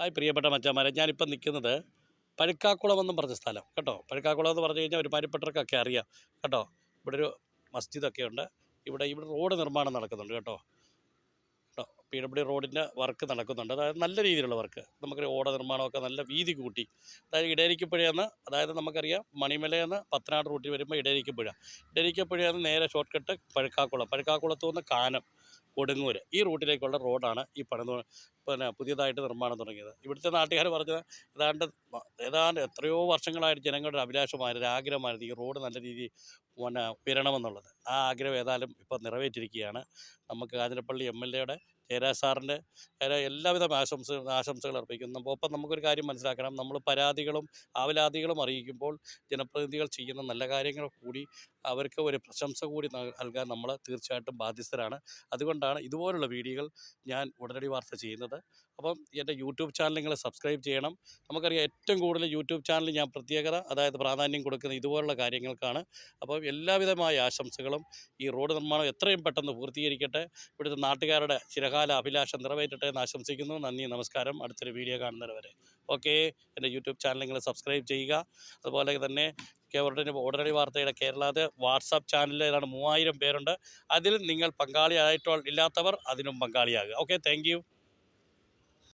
Hi പ്രിയപ്പെട്ട മച്ചന്മാരെ ഞാനിപ്പം നിൽക്കുന്നത് പഴുക്കാക്കുളം എന്നും പറഞ്ഞ സ്ഥലം കേട്ടോ. പഴുക്കാക്കുളം എന്ന് പറഞ്ഞു കഴിഞ്ഞാൽ ഒരുമാതിരിപ്പെട്ടവർക്കൊക്കെ അറിയാം കേട്ടോ. ഇവിടെ ഒരു മസ്ജിദൊക്കെ ഉണ്ട് ഇവിടെ ഇവിടെ റോഡ് നിർമ്മാണം നടക്കുന്നുണ്ട് കേട്ടോ. കേട്ടോ പി ഡബ്ല്യു റോഡിന്റെ വർക്ക് നടക്കുന്നുണ്ട്. അതായത് നല്ല രീതിയിലുള്ള വർക്ക്. നമുക്കൊരു ഓട നിർമ്മാണമൊക്കെ നല്ല വീതി കൂട്ടി. അതായത് ഇടയിരിക്കപ്പുഴയെന്ന് അതായത് നമുക്കറിയാം മണിമലയെന്ന് പത്തനാട് റൂട്ടിൽ വരുമ്പോൾ ഇടയിരിക്കപ്പുഴ ഇടയിരിക്കപ്പുഴയെന്ന് നേരെ ഷോർട്ട് കട്ട് പഴുക്കാക്കുളം. പഴുക്കാക്കുളത്തു നിന്ന് കാനം കൊടുങ്ങൂർ ഈ റൂട്ടിലേക്കുള്ള റോഡാണ് ഈ പണിത് പിന്നെ പുതിയതായിട്ട് നിർമ്മാണം തുടങ്ങിയത്. ഇവിടുത്തെ നാട്ടുകാർ പറഞ്ഞത് ഏതാണ്ട് ഏതാണ്ട് എത്രയോ വർഷങ്ങളായിട്ട് ജനങ്ങളുടെ അഭിലാഷമായിരുന്നു ആഗ്രഹമായിരുന്നു ഈ റോഡ് നല്ല രീതിയിൽ പിന്നെ ഉയരണമെന്നുള്ളത്. ആ ആഗ്രഹം ഏതായാലും ഇപ്പോൾ നിറവേറ്റിരിക്കുകയാണ്. നമുക്ക് കാഞ്ഞിരപ്പള്ളി എം എൽ എയുടെ ജയരാജ് സാറിന്റെ എല്ലാവിധ ആശംസ ആശംസകൾ അർപ്പിക്കുന്നു. ഒപ്പം നമുക്കൊരു കാര്യം മനസ്സിലാക്കണം. നമ്മൾ പരാതികളും ആവലാതികളും അറിയിക്കുമ്പോൾ ജനപ്രതിനിധികൾ ചെയ്യുന്ന നല്ല കാര്യങ്ങൾ കൂടി അവർക്ക് ഒരു പ്രശംസ കൂടി നൽകാൻ നമ്മൾ തീർച്ചയായിട്ടും ബാധ്യസ്ഥരാണ്. അതുകൊണ്ടാണ് ഇതുപോലുള്ള വീഡിയോകൾ ഞാൻ ഉടനടി വാർത്ത ചെയ്യുന്നത്. അപ്പം എന്റെ യൂട്യൂബ് ചാനൽ നിങ്ങൾ സബ്സ്ക്രൈബ് ചെയ്യണം. നമുക്കറിയാം ഏറ്റവും കൂടുതൽ യൂട്യൂബ് ചാനൽ ഞാൻ പ്രത്യേകത അതായത് പ്രാധാന്യം കൊടുക്കുന്ന ഇതുപോലുള്ള കാര്യങ്ങൾക്കാണ്. അപ്പോൾ എല്ലാവിധമായ ആശംസകളും ഈ റോഡ് നിർമ്മാണം എത്രയും പെട്ടെന്ന് പൂർത്തീകരിക്കട്ടെ. ഇവിടുത്തെ നാട്ടുകാരുടെ ചിരകാല അഭിലാഷം നിറവേറ്റട്ടെ എന്ന് ആശംസിക്കുന്നു. നന്ദി നമസ്കാരം. അടുത്തൊരു വീഡിയോ കാണുന്നവരെ വരെ. ഓക്കെ എന്റെ യൂട്യൂബ് ചാനൽ നിങ്ങൾ സബ്സ്ക്രൈബ് ചെയ്യുക. അതുപോലെ തന്നെ കേരളത്തിന്റെ ഉടനടി വാർത്തയുടെ കേരളത്തെ വാട്സാപ്പ് ചാനലിൽ ഏതാണ്ട് മൂവായിരം പേരുണ്ട്. അതിൽ നിങ്ങൾ പങ്കാളിയായിട്ടോ ഇല്ലാത്തവർ അതിനും പങ്കാളിയാകുക. Okay thank